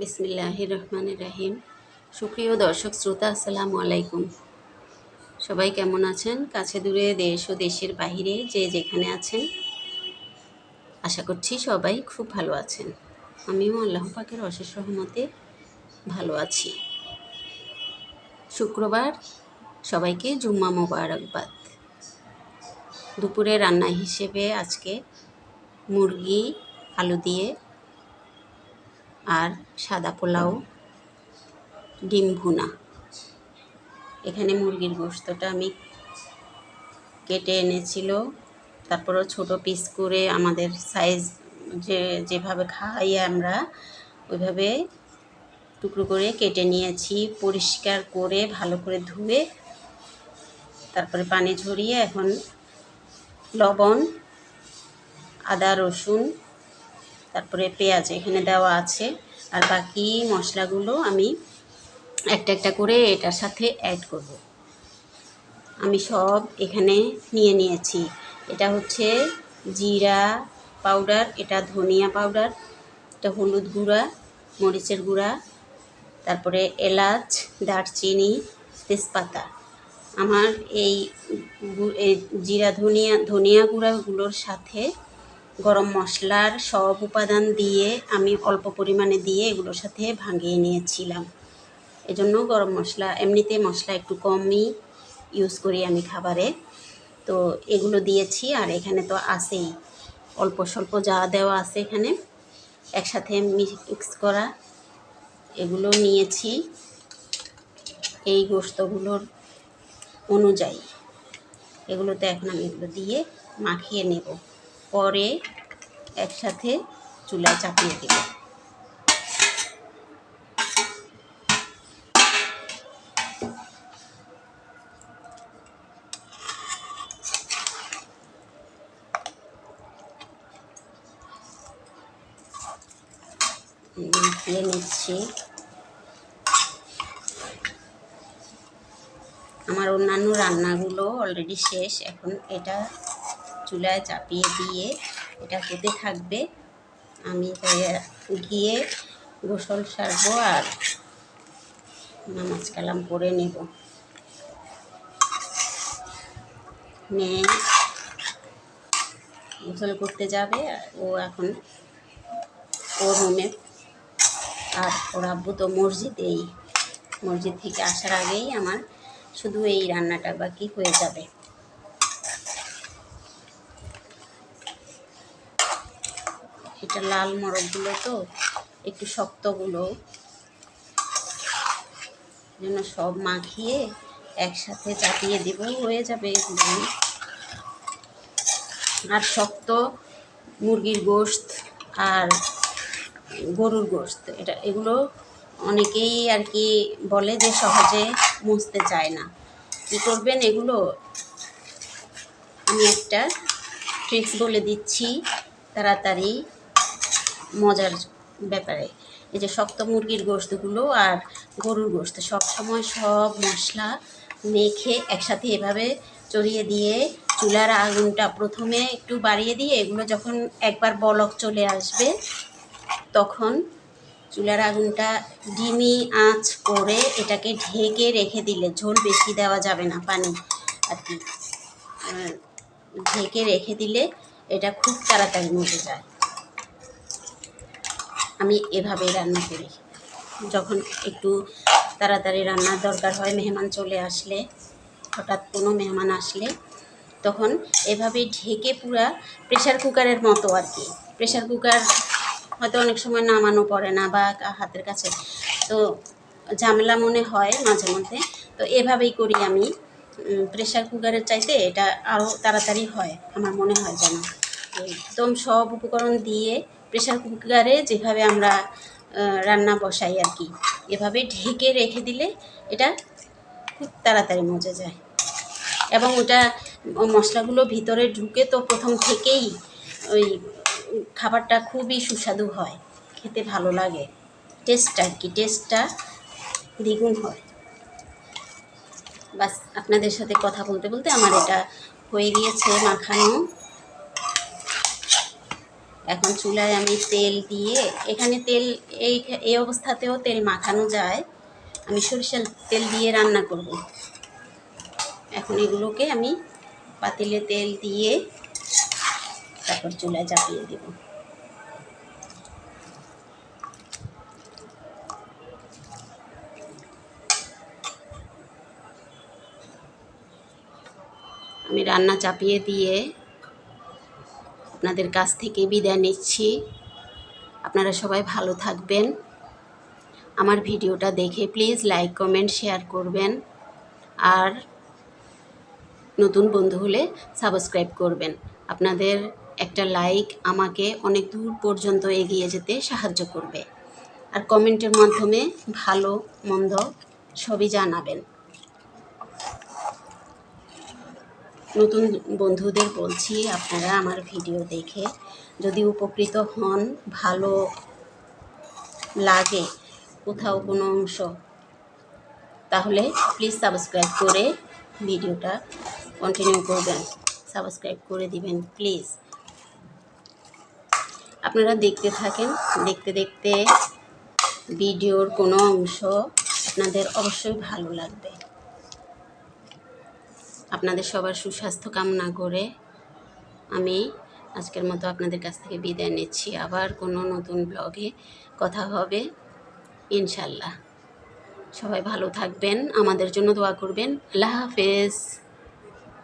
বিসমিল্লাহ রহমান রাহিম। সুপ্রিয় দর্শক, শ্রোতা, আসসালামু আলাইকুম। সবাই কেমন আছেন? কাছে দূরে দেশ ও দেশের বাহিরে যে যেখানে আছেন, আশা করছি সবাই খুব ভালো আছেন। আমিও আল্লাহ পাকের অশেষ রহমতে ভালো আছি। শুক্রবার, সবাইকে জুম্মা মোবারকবাদ। দুপুরে রান্না হিসেবে আজকে মুরগি, আলু দিয়ে আর সাদা পোলাও, ডিম ভুনা। এখানে মুরগির গোস্তটা আমি কেটে এনেছিল। তারপরও ছোট পিস করে আমাদের সাইজ যে, যেভাবে খাই আমরা, ওইভাবে টুকরো করে কেটে নিয়েছি, পরিষ্কার করে, ভালো করে ধুয়ে, তারপরে পানি ঝরিয়ে এখন লবণ, আদা, রসুন তারপরে পেঁয়াজ এখানে দেওয়া আছে। আর বাকি মশলাগুলো আমি একটা একটা করে এটার সাথে অ্যাড করব। আমি সব এখানে নিয়ে নিয়েছি। এটা হচ্ছে জিরা পাউডার, এটা ধনিয়া পাউডার, এটা হলুদ গুঁড়া, মরিচের গুঁড়া, তারপরে এলাচ, দারচিনি, তেজপাতা। আমার এই জিরা ধনিয়া ধনিয়া গুঁড়াগুলোর সাথে গরম মশলার সব উপাদান দিয়ে আমি অল্প পরিমাণে দিয়ে এগুলোর সাথে ভাঙিয়ে নিয়েছিলাম। এজন্য গরম মশলা, এমনিতে মশলা একটু কমই ইউজ করি আমি খাবারে। তো এগুলো দিয়েছি আর এখানে তো আছেই। অল্প স্বল্প যা দেওয়া আছে এখানে একসাথে মিক্স করা এগুলো নিয়েছি। এই গোস্তগুলোর অনুযায়ী। এগুলোতে এখন আমি এগুলো দিয়ে মাখিয়ে নেব। পরে একসাথে চুলায় চাপিয়ে দেব। নিচ্ছি। আমার অন্যান্য রান্নাগুলো অলরেডি শেষ। এখন এটা চুলায় চাপিয়ে দিয়ে এটা হতে থাকবে। আমি গিয়ে গোসল সারবো আর নামাজ কালাম করে নেব। মেয়ে গোসল করতে যাবে ও এখন ওর রুমে। আর ওর আব্বু তো মসজিদেই মসজিদ থেকে আসার আগেই আমার শুধু এই রান্নাটা বাকি হয়ে যাবে। এটা লাল মরকগুলো তো, একটু শক্তগুলো। জন্য সব মাখিয়ে একসাথে চাপিয়ে দিব, হয়ে যাবে আর শক্ত মুরগির গোশত আর গরুর গোশত, এটা এগুলো অনেকেই আর কি বলে যে সহজে মুছতে চায় না। কী করবেন এগুলো? আমি একটা ট্রিক্স বলে দিচ্ছি, তাড়াতাড়ি। মজার ব্যাপারে। এই যে শক্ত মুরগির গোস্তগুলো আর গরুর গোস্ত সব সময় সব মশলা মেখে একসাথে এভাবে চড়িয়ে দিয়ে চুলার আগুনটা প্রথমে একটু বাড়িয়ে দিয়ে এগুলো যখন একবার বলক চলে আসবে, তখন চুলার আগুনটা ডিমি আঁচ করে এটাকে ঢেকে রেখে দিলে ঝোল বেশি দেওয়া যাবে না পানি আর কি। ঢেকে রেখে দিলে এটা খুব তাড়াতাড়ি মজে যায়। আমি এভাবে রান্না করি। যখন একটু তাড়াতাড়ি রান্নার দরকার হয়, মেহমান চলে আসলে, হঠাৎ কোনো মেহমান আসলে, তখন এভাবে ঢেকে পুরা প্রেশার কুকারের মতো আর কি। প্রেশার কুকার হয়তো অনেক সময় নামানো পড়ে না বা হাতের কাছে। তো ঝামেলা মনে হয় মাঝে মধ্যে। তো এভাবেই করি আমি। প্রেশার কুকারের চাইতে এটা আরও তাড়াতাড়ি হয়, আমার মনে হয় যেন। একদম সব উপকরণ দিয়ে প্রেশার কুকারে যেভাবে আমরা রান্না বসাই আর কি, এভাবে ঢেকে রেখে দিলে এটা খুব তাড়াতাড়ি মজে যায়। এবং ওটা মশলাগুলো ভিতরে ঢুকে তো প্রথম থেকেই ওই খাবারটা খুবই সুস্বাদু হয়, খেতে ভালো লাগে টেস্টটা আর কি টেস্টটা দ্বিগুণ হয়। বাস, আপনাদের সাথে কথা বলতে বলতে আমার এটা হয়ে গিয়েছে মাখানো। এখন চুলায় আমি তেল দিয়ে, এখানে তেল, এই এই অবস্থাতেও তেল মাখানো যায়। আমি সরিষার তেল দিয়ে রান্না করব। এখন এগুলোকে আমি পাতিলে তেল দিয়ে তারপর চুলায় চাপিয়ে দেব। আমি রান্না চাপিয়ে দিয়ে আপনাদের কাছ থেকে বিদায় নিচ্ছি। আপনারা সবাই ভালো থাকবেন। আমার ভিডিওটা দেখে প্লিজ লাইক কমেন্ট শেয়ার করবেন। আর নতুন বন্ধু হলে সাবস্ক্রাইব করবেন। আপনাদের একটা লাইক আমাকে অনেক দূর পর্যন্ত এগিয়ে যেতে সাহায্য করবে। আর কমেন্টের মাধ্যমে ভালো, মন্দ সবই জানাবেন। নতুন বন্ধুদের বলছি, আপনারা আমার ভিডিও দেখে যদি উপকৃত হন, ভালো লাগে কোথাও কোনো অংশ, তাহলে প্লিজ সাবস্ক্রাইব করে ভিডিওটা কন্টিনিউ করবেন। সাবস্ক্রাইব করে দিবেন প্লিজ আপনারা দেখতে থাকেন, দেখতে দেখতে ভিডিওর কোনো অংশ আপনাদের অবশ্যই ভালো লাগবে। আপনাদের সবার সুস্বাস্থ্য কামনা করে আমি আজকের মতো আপনাদের কাছ থেকে বিদায় নিচ্ছি। আবার কোনো নতুন ব্লগে কথা হবে ইনশাল্লাহ সবাই ভালো থাকবেন, আমাদের জন্য দোয়া করবেন। আল্লাহ হাফেজ।